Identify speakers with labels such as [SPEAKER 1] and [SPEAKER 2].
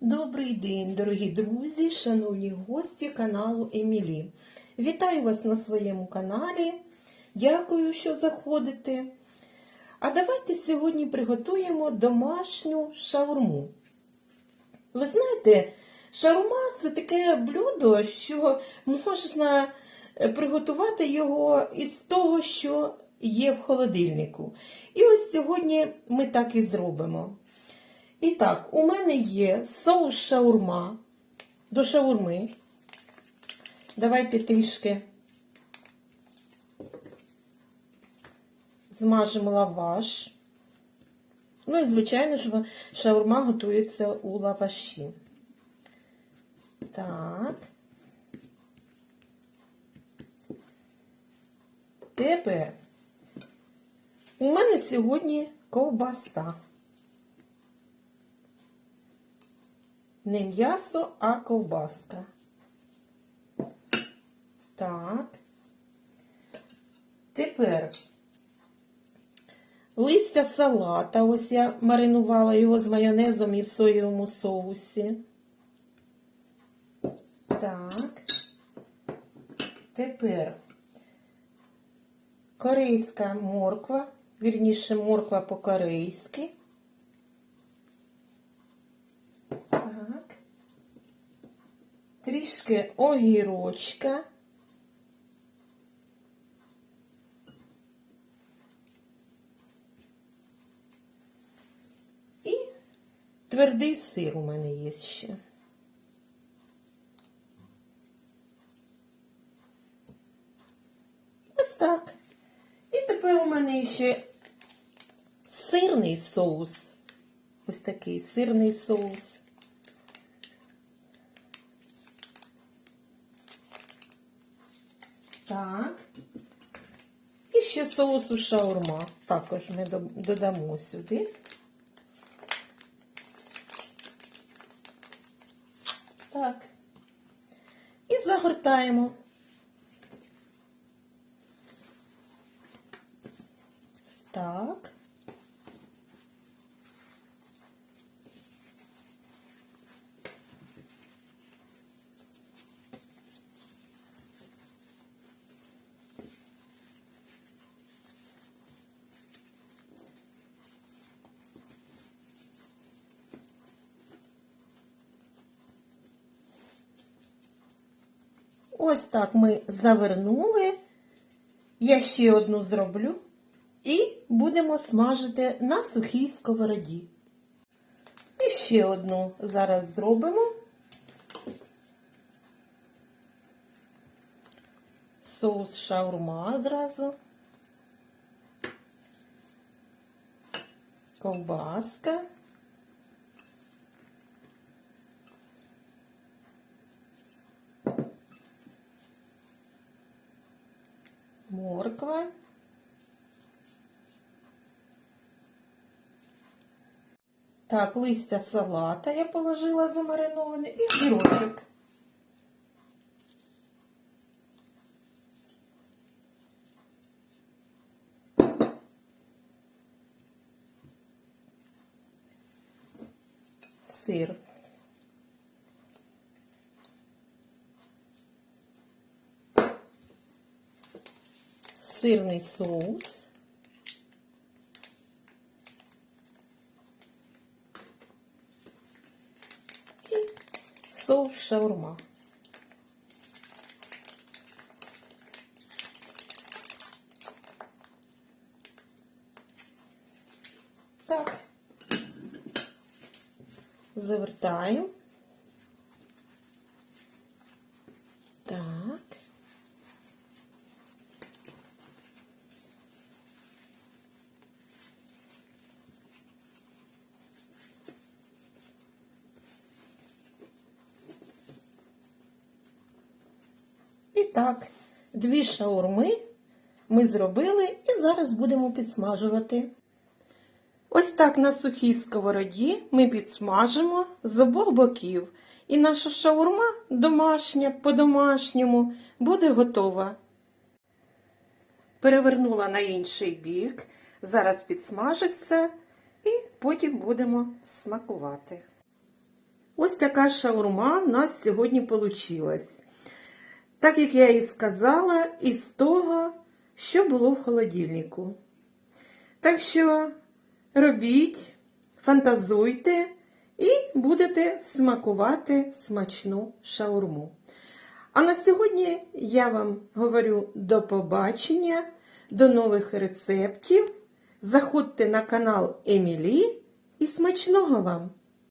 [SPEAKER 1] Добрий день, дорогі друзі, шановні гості каналу Емілі. Вітаю вас на своєму каналі. Дякую, що заходите. А давайте сьогодні приготуємо домашню шаурму. Ви знаєте, шаурма це таке блюдо, що можна е, приготувати його із того, що є в холодильнику. І ось сьогодні ми так і зробимо. І так, у мене є соус шаурма до шаурми. Давайте трішки змажемо лаваш. Ну і, звичайно ж, шаурма готується у лаваші. Так. Тепер у мене сьогодні ковбаса. Не м'ясо, а ковбаска. Так. Тепер листя салата. Ось я маринувала його з майонезом і в соєвому соусі. Так. Тепер корейська морква, вірніше морква по-корейськи. Так. Трішки огірочка. І твердий сир у мене є ще. Ось так. І тепер у мене ще сирний соус. Ось такий сирний соус. Так. І ще соусу шаурма. Також ми додамо сюди. Так. І загортаємо. Так. Ось так ми завернули. Я ще одну зроблю. І будемо смажити на сухій сковороді. І ще одну зараз зробимо. Соус шаурма зразу. Ковбаска. Морква. Так, листя салата я положила замариноване і гірочок. Сир. Сирний соус. І соус шаурма. Так. Завертаю. Так. І так, дві шаурми ми зробили і зараз будемо підсмажувати. Ось так на сухій сковороді ми підсмажимо з обох боків. І наша шаурма домашня, по-домашньому, буде готова. Перевернула на інший бік. Зараз підсмажиться і потім будемо смакувати. Ось така шаурма в нас сьогодні вийшла. Так як я і сказала, із того, що було в холодильнику. Так що робіть, фантазуйте і будете смакувати смачну шаурму. А на сьогодні я вам говорю до побачення, до нових рецептів. Заходьте на канал Емілі і смачного вам!